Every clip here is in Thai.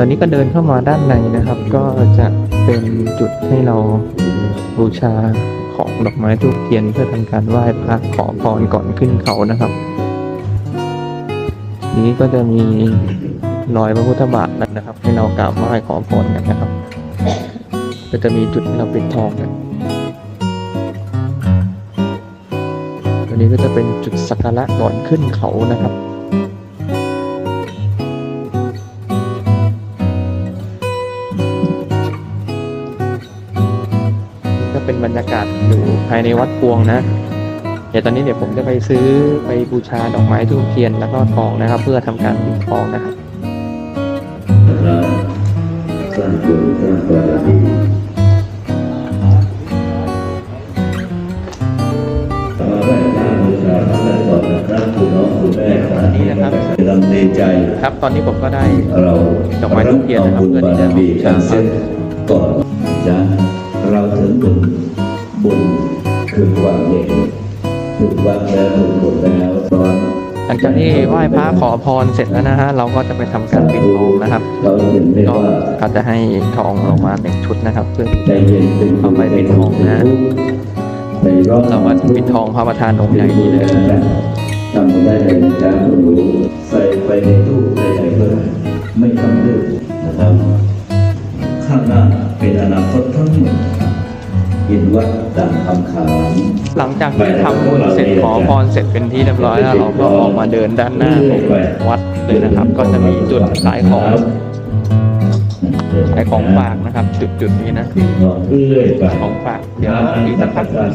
ตอนนี้ก็เดินเข้ามาด้านในนะครับ ก็จะเป็นจุดให้เราบูชาของดอกไม้ทูบเทียนเพื่อทำการไหว้พระขอพรก่อนขึ้นเขานะครับ นี้ก็จะมีรอยพระพุทธบาทนะครับ ให้เรากราบไหว้ขอพรกันนะครับ ก็จะมีจุดให้เราปิดทองกันอันนี้ก็จะเป็นจุดสักการะก่อนขึ้นเขานะครับ รรยากาศอยู่ภายในวัดพวงนะเดี๋ยวตอนนี้เดี๋ยวผมจะไปซื้อไปบูชาดอกไม้ทูบเทียนแล้วก็ทองนะครับ เพื่อทำการปิดทองนะครับสร้างบุญสร้างบารมีต่อไปทางบูชาพระแม่ก่อนนะครับคุณน้องคุณแม่ครับนี่นะครับลำดีใจครับ ตอนนี้ผมก็ได้เราดอกไม้ทูบเทียนนะครับเพื่อที่จะบูชาก่อนจะเราถึงบุญ บุญคือความเย็นถูกวางแล้วถูกกดแล้วตอนหลังจากที่ไหว้พระขอพรเสร็จแล้วนะฮะเราก็จะไปทำการปิดทองนะครับเราเห็นได้ก็ว่าก็จะให้ทองลงมาหนึ่งชุดนะครับ เพื่อที่ใจจะเย็นเป็นเอาไปปิดทองนะในรอบเราก็ปิดทองพระประธานองค์ใหญ่นี้เลยทำได้ในการรู้ใส่ไปในตู้ใดๆก็ได้ไม่ต้องดื้อนะครับ ข้างหน้าเป็นอนาคตทั้งหมด ยินวัดต่างคำขานหลังจากที่ทำบุญเสร็จขอพรเสร็จเป็นที่เรียบร้อยแล้วเราก็ออกมาเดินด้านหน้าของวัดเลยนะครับ ก็จะมีจุดขายของขายของฝากนะครับ จุดจุดๆนี้นะเรื่อยไปของฝากเดี๋ยวอีกสักพักก่อน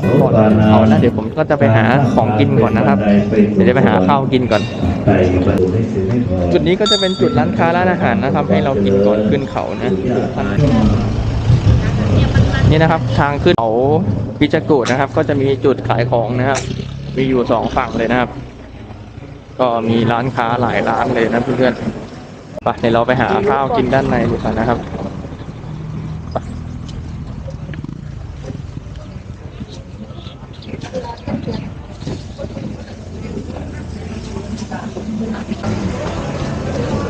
เขานะเดี๋ยวผมก็จะไปหาของกินก่อนนะครับเดี๋ยวจะไปหาข้าวกินก่อนไปบรรลุให้ถึงให้พอจุดนี้ก็จะเป็นจุดร้านค้าร้านอาหารนะครับ ให้เรากินก่อนขึ้นเขานะ นี่นะครับ ทางขึ้นเขาพิจกูดนะครับ ก็จะมีจุดขายของนะครับ มีอยู่สองฝั่งเลยนะครับ ก็มีร้านค้าหลายร้านเลยนะเพื่อนๆไปเดี๋ยวเราไปหาข้าวกินด้านในดีกว่านะครับ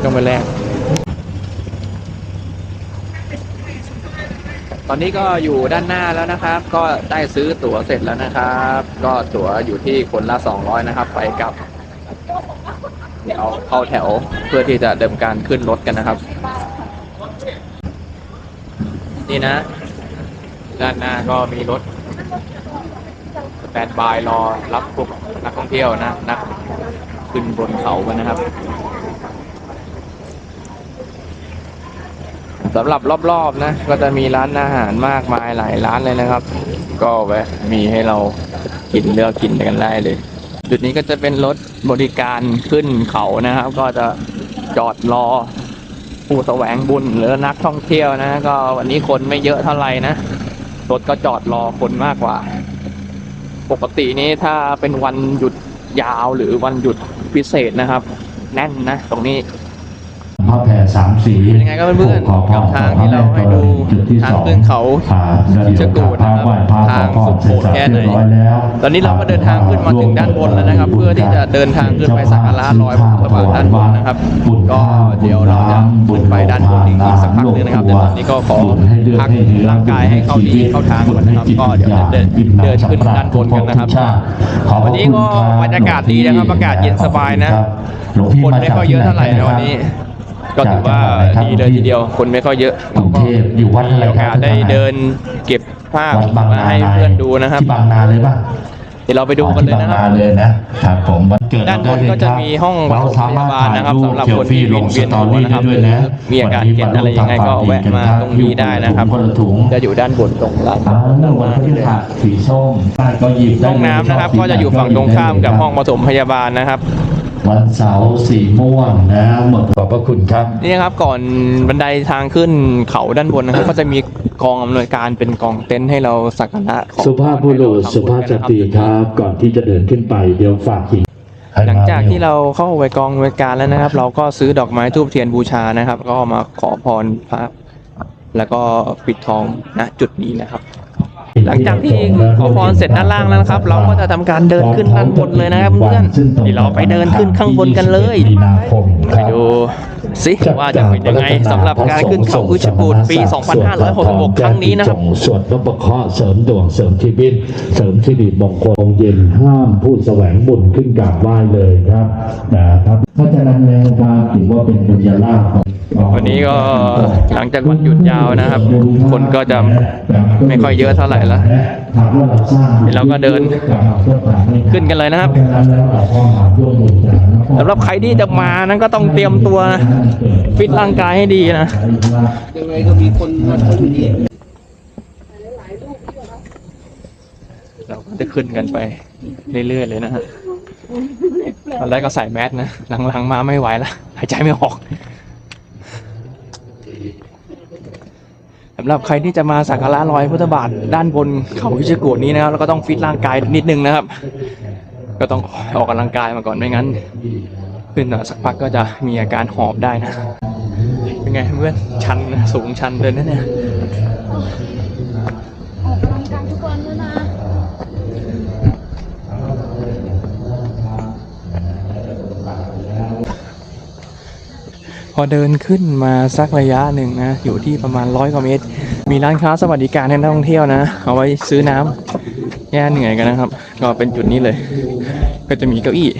ก็มาแรก อนนี้ก็อยู่ด้านหน้าแล้วนะครับ ก็ได้ซื้อตั๋วเสร็จแล้วนะครับ ก็ตั๋วอยู่ที่คนละ 200 นะครับ ไปกับเดี๋ยวเข้าแถวเพื่อที่จะเดิมการขึ้นรถกันนะครับ นี่นะ ด้านหน้าก็มีรถสแตนบายรอรับพวกนักท่องเที่ยวนะ นักขึ้นบนเขากันนะครับ สำหรับรอบๆนะ ก็จะมีร้านอาหารมากมายหลายร้านเลยนะครับ ก็แวะมีให้เรากินเลือกกินกันได้เลย จุดนี้ก็จะเป็นรถบริการขึ้นเขานะครับ ก็จะจอดรอผู้แสวงบุญหรือนักท่องเที่ยวนะ ก็วันนี้คนไม่เยอะเท่าไหร่นะรถก็จอดรอคนมากกว่า ปกตินี้ถ้าเป็นวันหยุดยาวหรือวันหยุดพิเศษนะครับ แน่นนะ ตรงนี้ สามสีเป็นยังไงครับเพื่อนๆขอพกับทางที่เราให้ดูจุดที่ทางสองขึ้นเขาอ่าเราอยู่จะกูดพระนะครับไหว้พระทางขอพรสุดโหดแค่ไหนเสร็จสับเรียบร้อยแล้วตอนนี้เราก็เดินทางขึ้นมาถึงด้านบนแล้วนะครับ เพื่อที่จะเดินทางขึ้นไปสักการะรอยพระพุทธบาทด้านบนนะครับก็เดี๋ยวเราจะขึ้นไปด้านบนอีกสักพักหนึงนะครับเดี๋ยวตอนนี้ก็ขอพักร่างกายให้เข้าที่เข้าทางก่อนนะครับก็เดี๋ยวจะเดินเดินขึ้นด้านบนกันนะครับวันนี้ก็บรรยากาศดีนะครับอากาศเย็นสบายนะหลวงพี่คนมาไม่จากค่อยเยอะเท่าไหร่นะวันนี้ ก็ถือว่าดีเลยทีเดียวคนไม่ค่อยเยอะกรุงเทพอยู่วัดอะไรมีโอกาสได้เดินเก็บภาพวัดบางมานาให้เพื่อนดูนะครับที่บางนาเลยป่ะเดี๋ยวเราไปดูกันเลยนะครับที่างาเลยนะครับผมวันเกิดด้านบนก็จะมีห้องเราสามารถพยาบาลนะครับถ่ายสำหรับเซลคนที่ฟี่ลงเวีสยนตอหัวรี่นะครับได้ด้วยนะมีอาการเจ็บอะไรยังไงก็แวะมาตรงนี้ได้นะครับคนละถุงจะอยู่ด้านบนตรงร้านอ่าเรื่องวันพฤหัสสีส้มก็หยิบได้ห้องเลยน้ำนะครับ ก็จะอยู่ฝั่งตรงข้ามกับห้องปฐมพยาบาลนะครับ วันเสาร์สีม่วงนะหมดขอบพระคุณครับ นี่นะครับก่อนบันไดทางขึ้นเขาด้านบนนะครับก็จะมีกองอำนวยการเป็นกองเต็นท์ให้เราสักการะขอสุภาพบุรุษให้เาทำสุภาพสตรีกันนะครับ ก่อนที่จะเดินขึ้นไปเดี๋ยวฝากหิงหลังจากที่เราเข้าไปกองอำนวยการแล้วนะครับ เราก็ซื้อดอกไม้ทูบเทียนบูชานะครับ ก็มาขอพรพระแล้วก็ปิดทองณจุดนี้นะครับ หลังจากที่ขอพรเสร็จด้านล่างแล้วนะครับ เราก็จะทำการเดินขึ้นด้านบนเลยนะครับเพื่อนๆเดี๋ยวเราไปเดินขึ้นข้างบนกันเลยมีนาคมคไปรับดู สิว่าจะเป็นยังไงสำหรับการขึ้นเขาคือชกูดปี 2566 ครั้งนี้นะครับส่วนพระประเคราะห์เสริมดวงเสริมชีวิต เสริมสิริมงคลองค์เย็นห้ามผู้แสวงบุญขึ้นกราบไหว้เลยครับนะครับเพราะฉะนั้นแล้วการถือว่าเป็นบุญญาลาภของวันนี้ก็หลังจากวันหยุดยาวนะครับ คนก็จะไม่ค่อยเยอะเท่าไหร่ละถามว่าเราสร้างเดี๋ยวเราก็เดินขึ้นกันเลยนะครับสำหรับใครที่จะมานั้นก็ต้องเตรียมตัวนะฟิตร่างกายให้ดีนะยังไงก็มีคนมาเขาอยู่ดีเราก็จะขึ้นกันไปเรื่อยๆเลยนะฮะตอนแรกก็ใส่แมสนะ หลังๆมาไม่ไหวแล้วหายใจไม่ออกสำหรับใครที่จะมาสักการะรอยพุทธบาทด้านบนเขาพิชิตกูดนี้นะครับแล้วก็ต้องฟิตร่างกายนิดนึงนะครับ ก็ต้องออกกำลังกายมาก่อนไม่งั้น ขึ้นมาสักพักก็จะมีอาการหอบได้นะเป็นไงเพื่อนชันนะสูงชันเลยนะเนี่ยออกกำลังกายทุกวันเลยนะพอเดินขึ้นมาสักระยะหนึ่งนะ อยู่ที่ประมาณร้อยกว่าเมตร มีร้านค้าสวัสดิการให้นักท่องเที่ยวนะ เอาไว้ซื้อน้ำแย่เหนื่อยกันนะครับ ก็เป็นจุดนี้เลย ก็จะมีเก้าอี้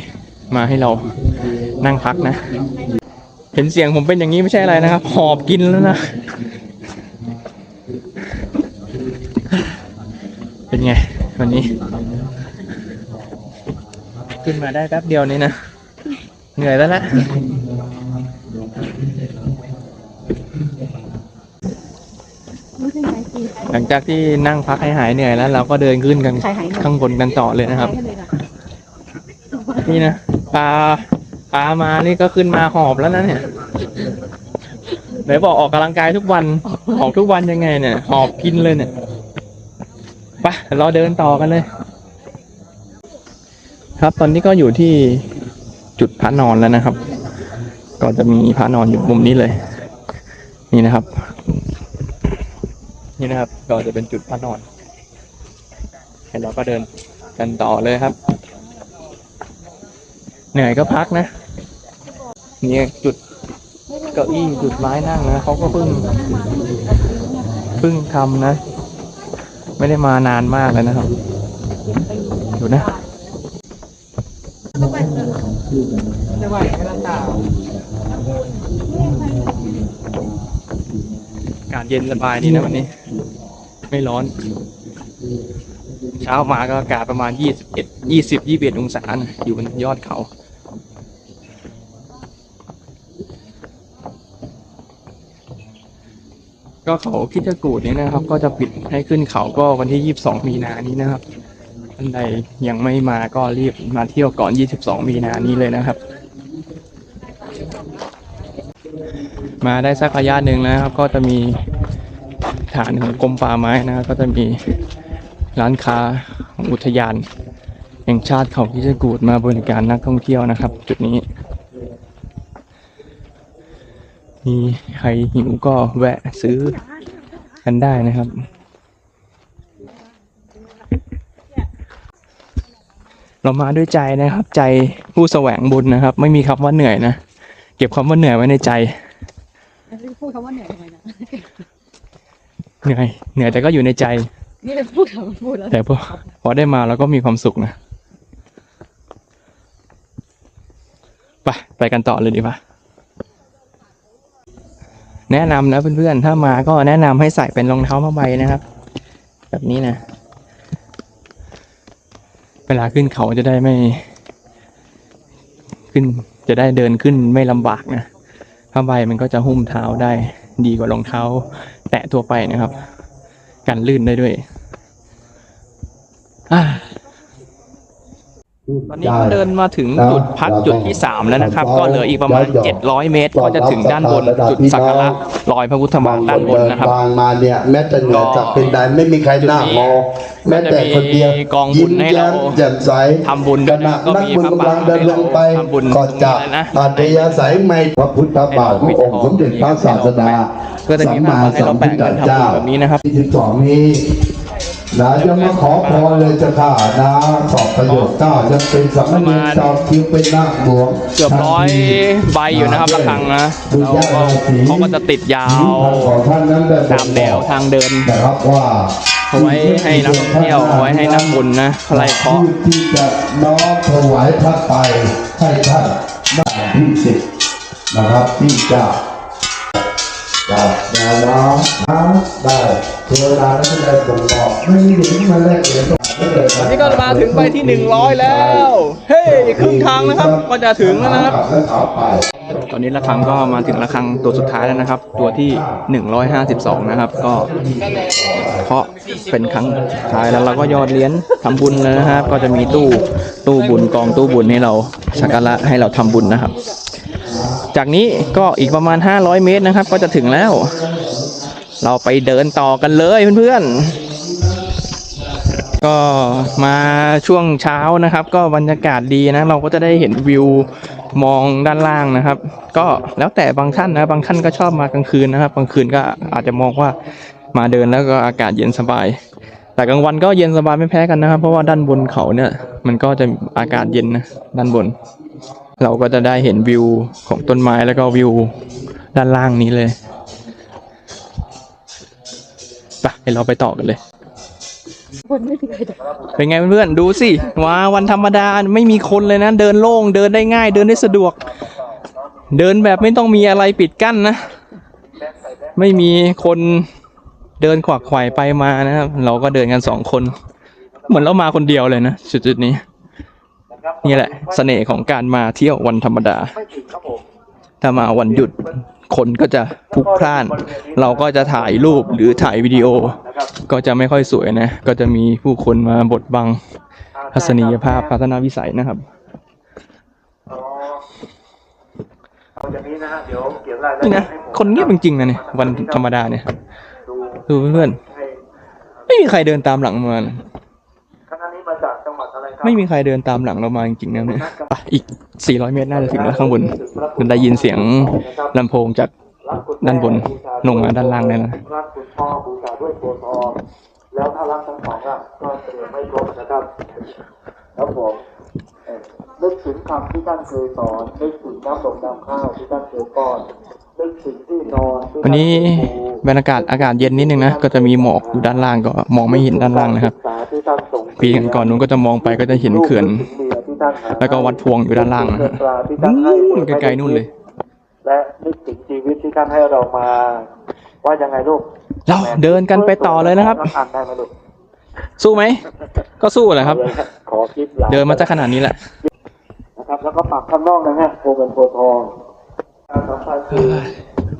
มาให้เรา นั่งพักนะ เห็นเสียงผมเป็นอย่างนี้ไม่ใช่อะไรนะครับ หอบกินแล้วนะ เป็นไง วันนี้ ขึ้นมาได้แป๊บเดียวนี้นะ เหนื่อยแล้วละไม่ใช่ไงสิหลังจากที่นั่งพักให้หายเหนื่อยแล้ว เราก็เดินขึ้นกันใครหายเหนื่อยข้างบนกันต่อเลยนะครับไปกันเลยนะนี่นะปลา ปลามานี่ก็ขึ้นมาหอบแล้วนะเนี่ยไหนบอกออกกำลังกายทุกวันออกทุกวันยังไงเนี่ย หอบกินเลยเนี่ยไปเราเดินต่อกันเลย ครับตอนนี้ก็อยู่ที่จุดพระนอนแล้วนะครับ ก็จะมีพระนอนอยู่มุมนี้เลย นี่นะครับ นี่นะครับ ก็จะเป็นจุดพระนอนเห็นเราก็เดินกันต่อเลยครับ เหนื่อยก็พักนะ นี่จุดเก้าอี้จุดไม้นั่งนะเขาก็เพิ่งเพิ่งทำนะ ไม่ได้มานานมากแล้วนะครับดูนะอากาศเย็นสบายดีนะวันนี้ ไม่ร้อน เช้ามาก็อากาศประมาณยี่สิบเอ็ดยี่สิบยี่สิบเอ็ดองศาอยู่บนยอดเขา ก็เขาคิดจะกูดนี้นะครับ ก็จะปิดให้ขึ้นเขาก็วันที่ยี่สิบสองมีนานี้นะครับท่านใดยังไม่มาก็รีบมาเที่ยวก่อนยี่สิบสองมีนานี้เลยนะครับ มาได้สักระยะหนึ่งนะครับ ก็จะมีฐานของกรมป่าไม้นะครับก็จะมีร้านค้าของอุทยานแห่งชาติเขาพิจกูดมาบริการนักท่องเที่ยวนะครับ จุดนี้ มีใครหิวก็แวะซื้อกันได้นะครับ เรามาด้วยใจนะครับ ใจผู้แสวงบุญนะครับ ไม่มีคำว่าเหนื่อยนะเก็บคำว่าเหนื่อยไว้ในใจพูดคำว่าเหนื่อยทำไมนะเหนื่อยเหนื่อยแต่ก็อยู่ในใจนี่เลยพูดคำว่าพูดแล้วแต่พอพอได้มาเราก็มีความสุขนะไปไปกันต่อเลยดีป่ะ แนะนำนะเพื่อนๆ ถ้ามาก็แนะนำให้ใส่เป็นรองเท้าผ้าใบนะครับ แบบนี้นะ เวลาขึ้นเขาจะได้ไม่ ขึ้นจะได้เดินขึ้นไม่ลำบากนะผ้าใบมันก็จะหุ้มเท้าได้ดีกว่ารองเท้า แตะทั่วไปนะครับ กันลื่นได้ด้วย อ่าต อนนี้ก็เดินมาถึงจุดพักจุดที่สามแล้วนะครับ ก็เหลืออีกประมาณ 700 เมตร ก็จะถึงด้านบนจุดสักการะรอยพระพุทธบาทด้านบนนะครับทางมาเนี่ยแม้จะเหนื่อยจากเป็นใดไม่มีใครนั่งมองแม้แต่คนเดียวจะมีกองบุญให้เรายิ้มแย้มแจ่มใสทำบุญด้วยนะขณะก็นักมีบุญพระกำลังเดินลงไปทำบุญก็จะตรงนี้เลยนะอัธยาศัยไม่พระพุทธบาทขององค์สมเด็จพระศาสดาก็จะมีสัมมาให้สัเรามแบ่พุทงธกันทำบุญเจ้าแบบนี้นะครับที่สิบสองนี้ นะยังมาขอพรเลยเจ้าค่ะนะตอบประโยชน์เจ้ายังเป็นสามเณรจอมคิวเป็นนาคหลวงเกือบร้อยใบอยู่นะครับระฆังนะแล้วก็เขาก็จะติดยาวของท่านนั้นได้บอกตามแนวทางเดินนะครับว่าเอาไว้ให้นักท่องเที่ยวเอาไว้ให้นักบุญนะไล่เคาะผู้ที่จะน้อมถวายพระไปให้ท่านได้ที่สิบนะครับที่จะ จับแนวน้ำน้ำได้เทวดานั้นได้ส่งบอกไม่มีถึงมาแลกเหรียญไม่เลยวันนี้ก็มาถึงใบที่ 100 แล้ว เฮ้ยครึ่งทางนะครับ ก็จะถึงแล้วนะครับ ตอนนี้ระฆังก็มาถึงระฆังตัวสุดท้ายแล้วนะครับ ตัวที่ 152 นะครับ ก็เคาะเป็นครั้งสุดท้ายแล้วเราก็ยอดเหรียญทำบุญแล้วนะครับ ก็จะมีตู้ตู้บุญกองตู้บุญให้เราสักการะให้เราทำบุญนะครับ จากนี้ก็อีกประมาณ 500 เมตรนะครับ ก็จะถึงแล้ว เราไปเดินต่อกันเลยเพื่อนๆ ก็มาช่วงเช้านะครับ ก็บรรยากาศดีนะ เราก็จะได้เห็นวิวมองด้านล่างนะครับ ก็แล้วแต่บางท่านนะ บางท่านก็ชอบมากลางคืนนะครับกลางคืนก็อาจจะมองว่ามาเดินแล้วก็อากาศเย็นสบาย แต่กลางวันก็เย็นสบายไม่แพ้กันนะครับ เพราะว่าด้านบนเขาเนี่ย มันก็จะอากาศเย็นนะด้านบน เราก็จะได้เห็นวิวของต้นไม้แล้วก็วิวด้านล่างนี้เลยไปเดี๋ยวเราไปต่อกันเลย เป็นไงเพื่อนๆดูสิว้าวันธรรมดาไม่มีคนเลยนะ เดินโล่งเดินได้ง่าย เดินได้สะดวก เดินแบบไม่ต้องมีอะไรปิดกั้นนะ ไม่มีคนเดินขวักไขว่ไปมานะครับ เราก็เดินกันสองคน เหมือนเรามาคนเดียวเลยนะจุดๆนี้ นี่แหละเสน่ห์ของการมาเที่ยววันธรรมดา ถ้ามาวันหยุดคนก็จะพลุกพล่าน เราก็จะถ่ายรูปหรือถ่ายวิดีโอ ก็จะไม่ค่อยสวยนะ ก็จะมีผู้คนมาบดบังทัศนียภาพพัฒนาวิสัยนะครับนี่นะ คนเงียบจริงๆนะเนี่ยวันธรรมดาเนี่ย ดูเพื่อนๆไม่มีใครเดินตามหลังมานะ ไม่มีใครเดินตามหลังเรามาจริงๆนะเนี่ยอะอีก 400 เมตรน่าจะถึงแล้วข้างบนมันได้ยินเสียงลำโพงจากด้านบนลงมาด้านล่างเลยนะรักคุณพ่อบูชาด้วยโพธิ์ทองแล้วถ้ารักทั้งสองอะก็เตรียมไม่ครบนะครับครับผมเอ่อนึกถึงคำที่ท่านเคยสอนนึกถึงน้ำดงน้ำข้าวที่ท่านเคยป้อน นึกถึงที่นอนที่วันนี้ท่าเคยปูบรรยากาศอากาศเย็นนิดนึงนะ ก็จะมีหมอกอยู่ด้านล่างก็มองไม่เห็นด้านล่างนะครับศึกษาที่ท่านส่งปีก่อนนู้นก็จะมองไปก็จะเห็นเขื่อน แล้วก็วัดพวงอยู่ด้านล่างนะฮะนู่นไกลๆนู่นเลย และนึกถึงชีวิตที่ท่านให้เรามา ว่ายังไงลูก เราเดินกันไปต่อเลยนะครับอ่านได้ไหมลูกสู้ไหม ก็สู้แหละครับขอคลิปหลังเดินมาจะขนาดนี้แหละ นะครับ แล้วก็ปักข้างนอกนะฮะโพเงินโพทอง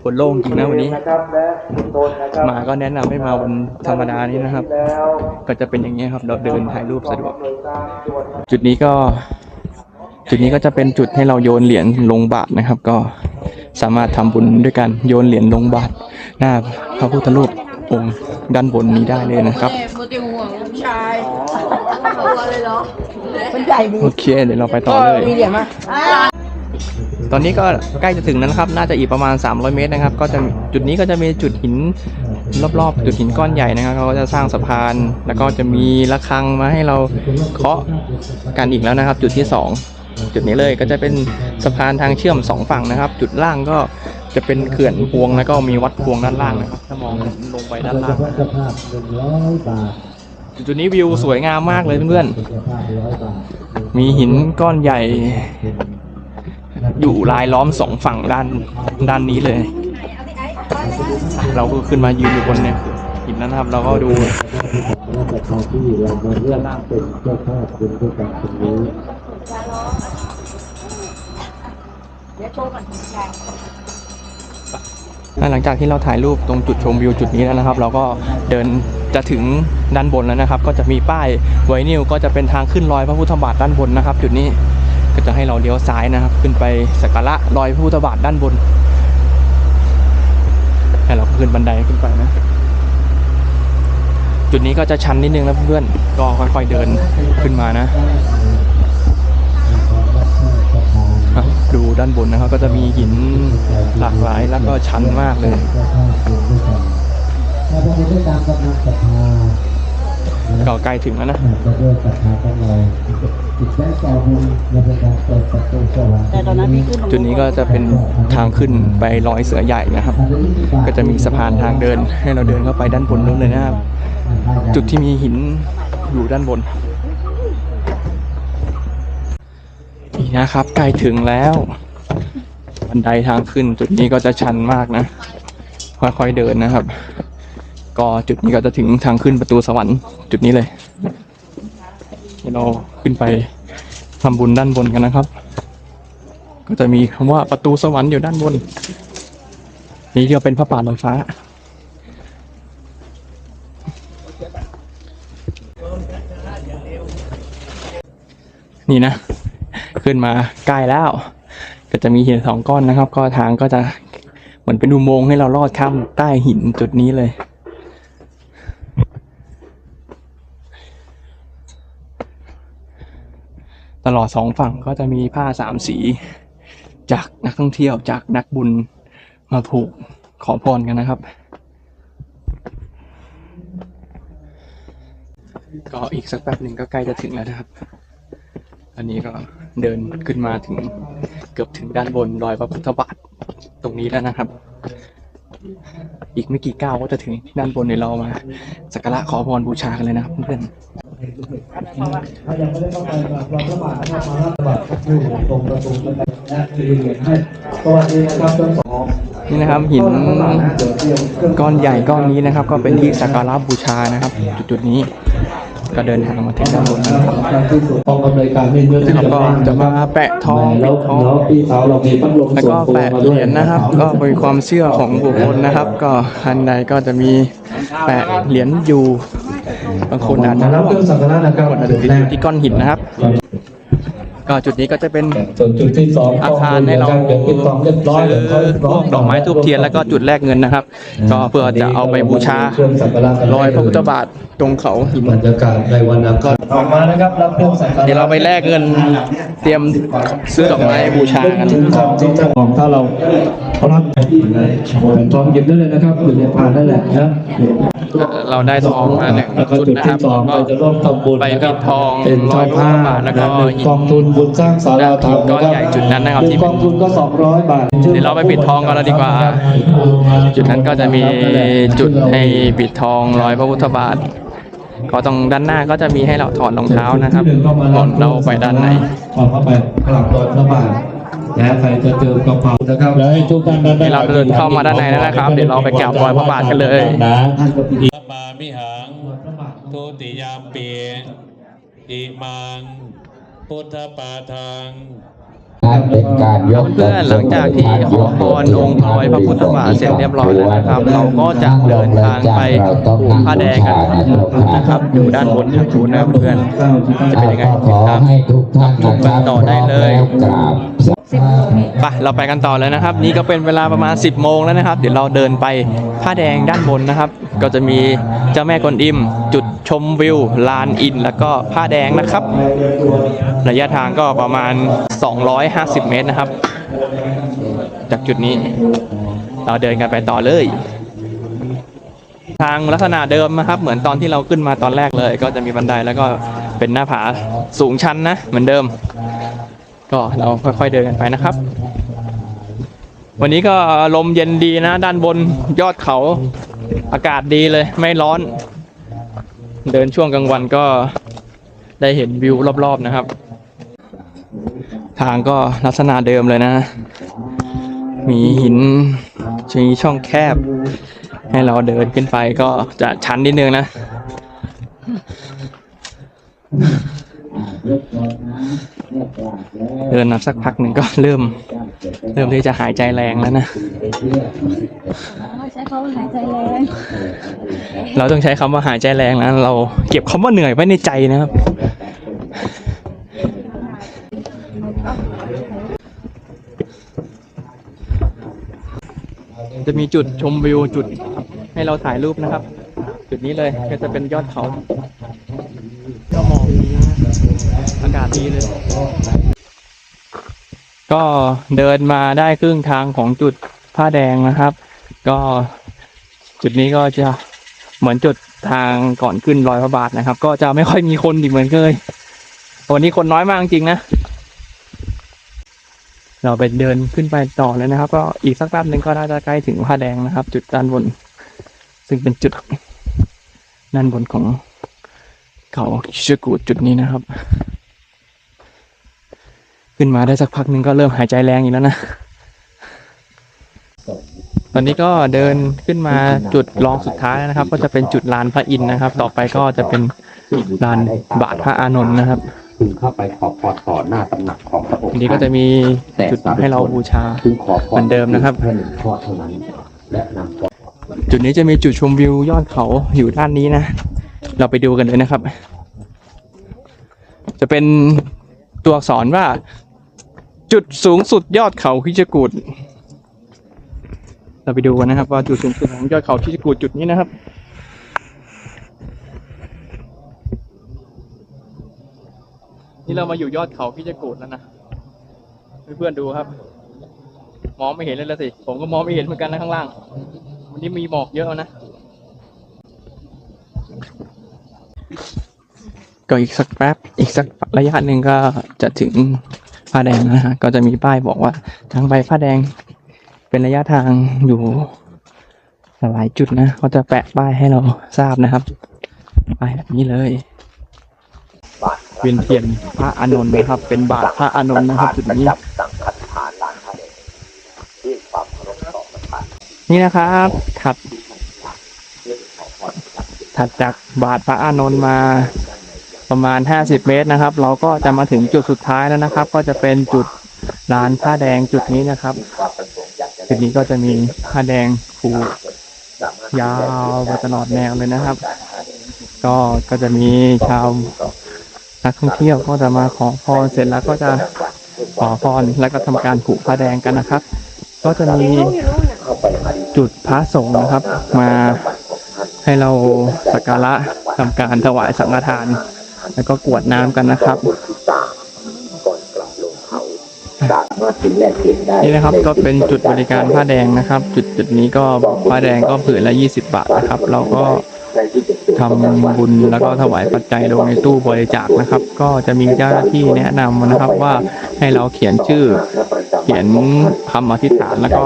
ฝนโล่งจริงนะวันนี้นะครับและคุณโดนนะครับมาก็แนะนำให้มาวันธรรมดานี้นะครับแล้วก็จะเป็นอย่างนี้ยครับ เราเดินถ่ายรูปสะดวกหน่วยงานส่วนจุดนี้ก็ จุดนี้ก็จะเป็นจุดให้เราโยนเหรียญลงบาทนะครับ ก็สามารถทำบุญด้วยการโยนเหรียญลงบาทหน้าพระพุทธรูปองค์ด้านบนนี้ได้เลยนะครับโมติห่วงลูกชายตัวเลยเหรอมันใหญ่ดีโอเคเดี๋ยวเราไปต่อเลยมีเหรียญมา ตอนนี้ก็ใกล้จะถึงแล้วนครับ น่าจะอีกประมาณ 300 เมตรนะครับ ก็จะจุดนี้ก็จะมีจุดหินรอบๆ จุดหินก้อนใหญ่นะครับเขาก็จะสร้างสะพาน แล้วก็จะมีระฆังมาให้เราเคาะกันอีกแล้วนะครับ จุดที่ 2 จุดนี้เลยก็จะเป็นสะพานทางเชื่อม 2 ฝั่งนะครับ จุดล่างก็จะเป็นเขื่อนพวงแล้วก็มีวัดพวงด้านล่างนะครับ ถ้ามองลงไปด้านล่างจุดนี้วิวสวยงามมากเลยเพื่อนๆมีหินก้อนใหญ่ อยู่รายล้อมสองฝั่งด้านด้านนี้เลย เราก็ขึ้นมายืนอยู่บนเนี่ยหินนั้นนะครับ เราก็ดูแล้วแต่ตอนที่เรามาเลือกเป็นเจ้าภาพเป็นด้วยกันตรงนี้หลังจากที่เราถ่ายรูปตรงจุดชมวิวจุดนี้แล้วนะครับ เราก็เดินจะถึงด้านบนแล้วนะครับ ก็จะมีป้ายไวนิวก็จะเป็นทางขึ้นรอยพระพุทธบาทด้านบนนะครับ จุดนี้ ก็จะให้เราเลี้ยวซ้ายนะครับ ขึ้นไปสักการะรอยพระพุทธบาทด้านบนให้เราก็ขึ้นบันไดขึ้นไปนะ จุดนี้ก็จะชันนิดนึงนะเพื่อนๆก็ค่อยๆเดินขึ้นมานะดูด้านบนนะครับก็จะมีหินหลากหลายแล้วก็ชันมากเลยเกันเราทำบุญด้วยตามกำลังศรัทธาก็ใกล้ถึงแล้วนะ จุดนี้ก็จะเป็นทางขึ้นไปลอยเสือใหญ่นะครับ ก็จะมีสะพานทางเดิน ให้เราเดินเข้าไปด้านบนนู้นเลยนะครับ จุดที่มีหินอยู่ด้านบนนี่นะครับใกล้ถึงแล้ว บันไดทางขึ้น จุดนี้ก็จะชันมากนะ ค่อยๆเดินนะครับ ก็จุดนี้ก็จะถึงทางขึ้นประตูสวรรค์จุดนี้เลยเราขึ้นไป ทำบุญด้านบนกันนะครับ ก็จะมีคำว่าประตูสวรรค์อยู่ด้านบน นี่เรียกเป็นพระป่าลอยฟ้า นี่นะ ขึ้นมาใกล้แล้ว ก็จะมีหินสองก้อนนะครับ ก็ทางก็จะเหมือนเป็นอุโมงค์ให้เราลอดข้ามใต้หินจุดนี้เลย ตลอดสองฝั่งก็จะมีผ้าสามสี จากนักท่องเที่ยวจากนักบุญมาผูกขอพรกันนะครับ ก็อีกสักแป๊บหนึ่งก็ใกล้จะถึงแล้วนะครับ อันนี้ก็เดินขึ้นมาถึงเกือบถึงด้านบนรอยพระพุทธบาทตรงนี้แล้วนะครับ อีกไม่กี่ก้าวก็จะถึงด้านบนเดี๋ยวเรามาสักการะขอพรบูชากันเลยนะครับเพื่อน ถ้ายังไม่ได้เข้าไปกราบพระบาทนะครับมาพระบาทอยู่ตรงประตูบันไดนะที่เรียนให้สวัสดีนะครับทั้งสองนี่นะครับหินก้อนใหญ่ก้อนนี้นะครับ ก็เป็นที่สักการะบูชานะครับ จุดๆนี้ก็เดินทางมาถึงด้านบนนะครับที่สุดกองอำนวยการให้เมื่อนะที่ครับจะก็บ้านจะมาแปะทองแล้วแล้วพี่สาวเรามีพัดลมแล้วก็แปะเหรียญนะครับ ก็เป็นความเชื่อของบุคคลนะครับ ก็ท่านใดก็จะมีแปะเหรียญอยู่ บางคนอาจจะมารับร่วเครื่องสักการะนะครับงอาจจะติดอยู่ที่ก้อนหินนะครับ ก็จุดนี้ก็จะเป็นส่วนจุดที่สองอาคารให้เราเดี๋ยวปิดทองเรียบร้อยซื้เดี๋ยวอเขาพวกดอกไม้ทูบเทียนแล้วก็จุดแรกเงินนะครับ ก็เพื่อจะเอาไปบูชาเครื่องสักการะกันรอยพระพุทธบาทตรงเขาหินบรรยากาศในวันอังคารออกมานะครับรับเครื่องสักการะเดี๋ยวเราไปแลกเงินเตรียมซื้อดอกไม้บูชากันถึงคำที่เจ้าของถ้าเราเขา รับทองหยิบได้เลยนะครับอยู่ในพานนั่นแหละนะเราได้ทองมาหนึ่งแล้วก็ชุดจุดนะคที่รับสองก็เราจะร่วมทำบุญไปนะครับปิดทองเป็นทองผ้าร้อยพระบาแล้วก็กองทุนบุญสร้างศาลาธรรมก้อนใหญ่จุดนั้นนะครับที่กองทุนก็สองร้อยบาทเดี๋ยวเราไปปิดทองกันแล้วดีกว่า จุดนั้นก็จะมีจุดให้ปิดทองร้อยพระพุทธบาทก็ตรงด้านหน้าก็จะมีให้เราถอดรองเท้านะครับก่อนเราไปด้านในออกเข้าไปกราบรอพระบาท นะใครจะเจอกระเป๋านะครับแล้วให้ทุกท่านได้เดี๋ยวเราเดินเข้ามาด้านในแล้วนะครับ เดี๋ยวเราไปกราบรอยพระบาทกันเลยนะท่านก็ปิดสัมมามิหังทุติยามปีอิมังพุทธปาทังเป็นการยกเพื่อนๆหลังจากที่ขอพรองค์รอยพระพุทธบาทเสร็จเรียบร้อยแล้วนะครับ เราก็จะเดินทางไปผ้าแดงกันนะครับ อยู่ด้านบนทางนู้นนะครับเพื่อนจะเป็นยังไงขอให้ทุกท่านนะครับต่อได้เลยกราบ ไปเราไปกันต่อเลยนะครับ นี่ก็เป็นเวลาประมาณ 10 โมงแล้วนะครับ เดี๋ยวเราเดินไปผ้าแดงด้านบนนะครับ ก็จะมีเจ้าแม่กวนอิม จุดชมวิวลานอิน แล้วก็ผ้าแดงนะครับ ระยะทางก็ประมาณ 250 เมตรนะครับ จากจุดนี้ เราเดินกันไปต่อเลย ทางลักษณะเดิมนะครับ เหมือนตอนที่เราขึ้นมาตอนแรกเลย ก็จะมีบันไดแล้วก็เป็นหน้าผาสูงชันนะ เหมือนเดิม ก็เราค่อยๆเดินกันไปนะครับ วันนี้ก็ลมเย็นดีนะ ด้านบนยอดเขาอากาศดีเลยไม่ร้อน เดินช่วงกลางวันก็ได้เห็นวิวรอบๆนะครับ ทางก็ลักษณะเดิมเลยนะ มีหินมีช่องแคบ ให้เราเดินขึ้นไปก็จะชันนิดนึงนะ เดินมาสักพักหนึ่งก็เริ่ม เริ่มที่จะหายใจแรงแล้วนะใช้เขาหายใจแรง เราต้องใช้คำว่าหายใจแรงนะเราเก็บคำว่าเหนื่อยไว้ในใจนะครับจะมีจุดชมวิวจุดให้เราถ่ายรูปนะครับ จุดนี้เลยก็จะเป็นยอดเขา ก็มองดีนะอากาศดีเลย ก็เดินมาได้ครึ่งทางของจุดผ้าแดงนะครับ ก็จุดนี้ก็จะเหมือนจุดทางก่อนขึ้นรอยพระบาทนะครับ ก็จะไม่ค่อยมีคนอีกเหมือนเคยวันนี้คนน้อยมากจริงนะ เราไปเดินขึ้นไปต่อเลยนะครับ ก็อีกสักแป๊บหนึ่งก็น่าจะใกล้ถึงผ้าแดงนะครับ จุดด้านบน ซึ่งเป็นจุดด้านบนของเขาคิกูดจุดนี้นะครับ ขึ้นมาได้สักพักหนึ่งก็เริ่มหายใจแรงอีกแล้วนะ ตอนนี้ก็เดินขึ้นมาจุดรองสุดท้ายแล้วนะครับ ก็จะเป็นจุดลานพระอินทร์นะครับ ต่อไปก็จะเป็นลานบาทพระอานนท์นะครับคุณเข้าไปขอพรต่อหน้าตำหนักของพระองค์อันนี้ก็จะมีจุดให้เราบูชาซึ่งขอพรเหมือนเดิมนะครับแค่หนึ่งข้อเท่านั้นและนำพรจุดนี้จะมีจุดชมวิวยอดเขาอยู่ด้านนี้นะ เราไปดูกันเลยนะครับ จะเป็นตัวอักษรว่า จุดสูงสุดยอดเขาคิชกูดเราไปดูกันนะครับ ว่าจุดสูงสุดของยอดเขาคิชกูดจุดนี้นะครับนี่เรามาอยู่ยอดเขาคิชกูดแล้วนะเพื่อนๆดูครับ มองไม่เห็นเลยละสิ ผมก็มองไม่เห็นเหมือนกันนะข้างล่าง วันนี้มีหมอกเยอะนะ ก็อีกสักแป๊บ อีกสักระยะหนึ่งก็จะถึง ผ้าแดงนะฮะก็จะมีป้ายบอกว่าทางไปผ้าแดงเป็นระยะทางอยู่หลายจุดนะเขาจะแปะป้ายให้เราทราบนะครับป้ายแบบนี้เลยเวียนเทียนพระอานนท์นะครับ เป็นบาทพระอานนท์นะครับจุดนี้นี่นะครับถัดถัดจากบาทพระอานนท์มา ประมาณ 50 เมตรนะครับ เราก็จะมาถึงจุดสุดท้ายแล้วนะครับ ก็จะเป็นจุดลานผ้าแดงจุดนี้นะครับจุดนี้ก็จะมีผ้าแดงผูกยาวไปตลอดแนวเลยนะครับ ก็ก็จะมีชาวนักท่องเที่ยวก็จะมาขอพรเสร็จแล้วก็จะขอพรแล้วก็ทำการผูกผ้าแดงกันนะครับ ก็จะมีจุดพระสงฆ์นะครับ มาให้เราสักการะทำการถวายสังฆทาน แล้วก็กรวดน้ำกันนะครับนี่นะครับก็เป็นจุดบริการผ้าแดงนะครับ จุดจุดนี้ก็ผ้าแดงก็ผืนละ 20 บาทนะครับ เราก็ทำบุญแล้วก็ถวายปัจจัยลงในตู้บริจาคนะครับ ก็จะมีเจ้าหน้าที่แนะนำนะครับว่าให้เราเขียนชื่อ เขียนคำอธิษฐานแล้วก็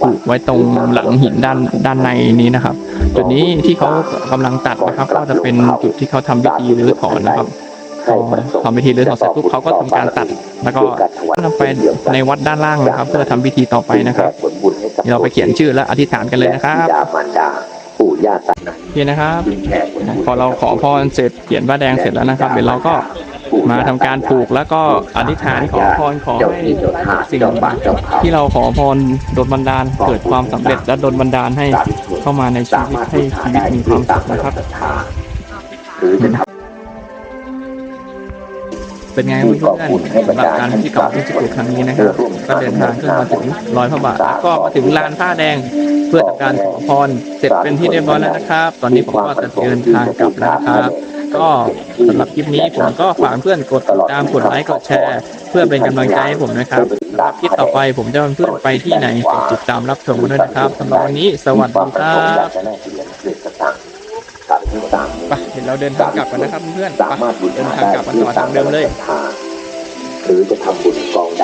ผูกไว้ตรงหลังหินด้านด้านในนี้นะครับ จุดนี้ที่เขากำลังตัดนะครับ ก็จะเป็นจุดที่เขาทำพิธีรื้อถอนนะครับพอทำพิธีรื้อถอนเสร็จปุ๊บเขาก็ทำการตัด แล้วก็นำไปในวัดด้านล่างนะครับ เพื่อทำพิธีต่อไปนะครับเดี๋ยวเราไปเขียนชื่อและอธิษฐานกันเลยนะครับปู่ย่าตานี่นะครับ พอเราขอพรเสร็จเขียนว่าแดงเสร็จแล้วนะครับ เดี๋ยวเราก็ มาทำการผูกแล้วก็อธิษฐานขอพรขอให้สิ่งที่เราขอพรโดนบันดาลเกิดความสำเร็จและโดนบันดาลให้เข้ามาในชีวิตให้ชีวิตมีความสุขนะครับ เป็นไงเพื่อนๆสำหรับการที่เกาะที่จิกุครั้งนี้นะครับ ก็เดินทางขึ้นมาถึงร้อยพระบาทแล้วก็มาถึงลานผ้าแดงเพื่อทำการขอพรเสร็จเป็นที่เรียบร้อยแล้วนะครับ ตอนนี้ผมก็จะเดินทางกลับแล้วนะครับ ก็สำหรับคลิปนี้ผมก็ฝากเพื่อนกดติดตามกดไลค์กดแชร์ เพื่อเป็นกำลังใจให้ผมนะครับสำหรับคลิปต่อไปผมจะเพื่อนไปที่ไหนติดตามรับชมกันด้วยนะครับสำหรับวันนี้สวัสดีครับไปเดี๋ยวเราเดินทางกลับกันนะครับเพื่อนไปเดินทางกลับกันต่อทางเดิมเลยหรือจะทำบุญกองใดกองหนึ่ง